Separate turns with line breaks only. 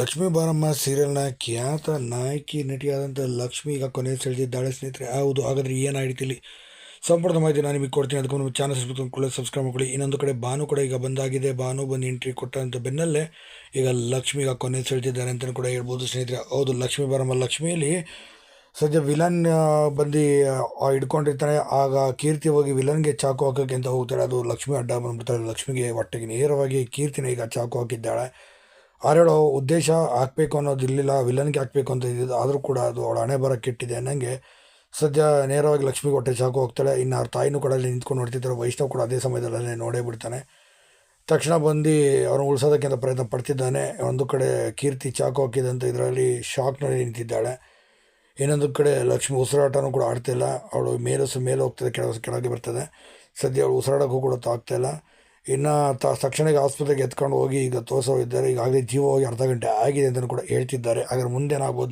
ಲಕ್ಷ್ಮೀ ಬಾರಮ್ಮ ಸೀರಿಯಲ್ನ ಖ್ಯಾತ ನಾಯಕಿ ನಟಿಯಾದಂಥ ಲಕ್ಷ್ಮಿ, ಈಗ ಕೊನೆ ಸೆಳೆದಿದ್ದಾಳೆ ಸ್ನೇಹಿತರೆ, ಹೌದು, ಹಾಗಾದ್ರೆ ಏನು ಆಡಿತಿಲ್ಲಿ ಸಂಪೂರ್ಣ ಮಾಹಿತಿ ನಾನು ನಿಮಗೆ ಕೊಡ್ತೀನಿ, ಅದಕ್ಕೆ ನಮ್ಮ ಚಾನಲ್ ಸಬ್ಸ್ಕ್ರೈಬ್ ಸಬ್ಸ್ಕ್ರೈಬ್ ಮಾಡ್ಕೊಳ್ಳಿ. ಇನ್ನೊಂದು ಕಡೆ ಭಾನು ಕೂಡ ಈಗ ಬಂದಾಗಿದೆ. ಭಾನು ಬಂದು ಎಂಟ್ರಿ ಕೊಟ್ಟಂಥ ಬೆನ್ನಲ್ಲೇ ಈಗ ಲಕ್ಷ್ಮಿ ಈಗ ಕೊನೆ ಸೆಳೆದಿದ್ದಾರೆ ಅಂತಲೂ ಕೂಡ ಹೇಳ್ಬೋದು ಸ್ನೇಹಿತರೆ. ಹೌದು, ಲಕ್ಷ್ಮೀ ಬಾರಮ್ಮ ಲಕ್ಷ್ಮಿಯಲ್ಲಿ ಸದ್ಯ ವಿಲನ್ ಬಂದು ಹಿಡ್ಕೊಂಡಿರ್ತಾನೆ ಆಗ ಕೀರ್ತಿ ಹೋಗಿ ವಿಲನ್ಗೆ ಚಾಕು ಹಾಕೋಕ್ಕೆ ಅಂತ ಹೋಗ್ತಾಳೆ ಅದು ಲಕ್ಷ್ಮಿ ಅಡ್ಡ ಬಂದ್ಬಿಡ್ತಾಳೆ ಲಕ್ಷ್ಮಿಗೆ ಒಟ್ಟಿಗೆ ನೇರವಾಗಿ ಕೀರ್ತಿನ ಈಗ ಚಾಕು ಹಾಕಿದ್ದಾಳೆ. ಆರೇಳೋ ಉದ್ದೇಶ ಹಾಕಬೇಕು ಅನ್ನೋದು ಇರಲಿಲ್ಲ ವಿಲನ್ಗೆ ಹಾಕಬೇಕು ಅಂತ ಇದ್ದಿದ್ದು, ಆದರೂ ಕೂಡ ಅದು ಅವಳ ಹಣೆ ಬರ ಕೆಟ್ಟಿದೆ ಅನ್ನಂಗೆ ಸದ್ಯ ನೇರವಾಗಿ ಲಕ್ಷ್ಮಿಗೆ ಹೊಟ್ಟೆ ಚಾಕು ಹೋಗ್ತಾಳೆ. ಇನ್ನು ಅವ್ರ ತಾಯಿನೂ ಕೂಡ ಅಲ್ಲಿ ನಿಂತ್ಕೊಂಡು ನೋಡ್ತಿದ್ದಾರೆ. ವೈಷ್ಣವ್ ಕೂಡ ಅದೇ ಸಮಯದಲ್ಲೇ ನೋಡೇ ಬಿಡ್ತಾನೆ. ತಕ್ಷಣ ಬಂದು ಅವ್ರನ್ನ ಉಳಿಸೋದಕ್ಕೆ ಅಂತ ಪ್ರಯತ್ನ ಪಡ್ತಿದ್ದಾನೆ. ಒಂದು ಕಡೆ ಕೀರ್ತಿ ಚಾಕು ಹಾಕಿದಂಥ ಇದರಲ್ಲಿ ಶಾಕ್ನಲ್ಲಿ ನಿಂತಿದ್ದಾಳೆ. ಇನ್ನೊಂದು ಕಡೆ ಲಕ್ಷ್ಮಿ ಉಸಿರಾಟನೂ ಕೂಡ ಆಡ್ತಿಲ್ಲ ಅವಳು ಮೇಲಸು ಮೇಲೆ ಹೋಗ್ತದೆ ಕೆಳಗೆ ಕೆಳಗೆ ಬರ್ತದೆ. ಸದ್ಯ ಅವಳು ಉಸಿರಾಡೋಕ್ಕೂ ಕೂಡ ಆಗ್ತಾಯಿಲ್ಲ ಇನ್ನು ತ ತಕ್ಷಣಕ್ಕೆ ಆಸ್ಪತ್ರೆಗೆ ಎತ್ಕೊಂಡು ಹೋಗಿ ಈಗ ತೋರಿಸೋ ಇದ್ದಾರೆ ಈಗಾಗಲೇ ಜೀವ ಹೋಗಿ ಅರ್ಧ ಗಂಟೆ ಆಗಿದೆ ಅಂತಲೂ ಕೂಡ ಹೇಳ್ತಿದ್ದಾರೆ. ಹಾಗಾದ್ರೆ ಮುಂದೇನಾಗ್ಬೋದು?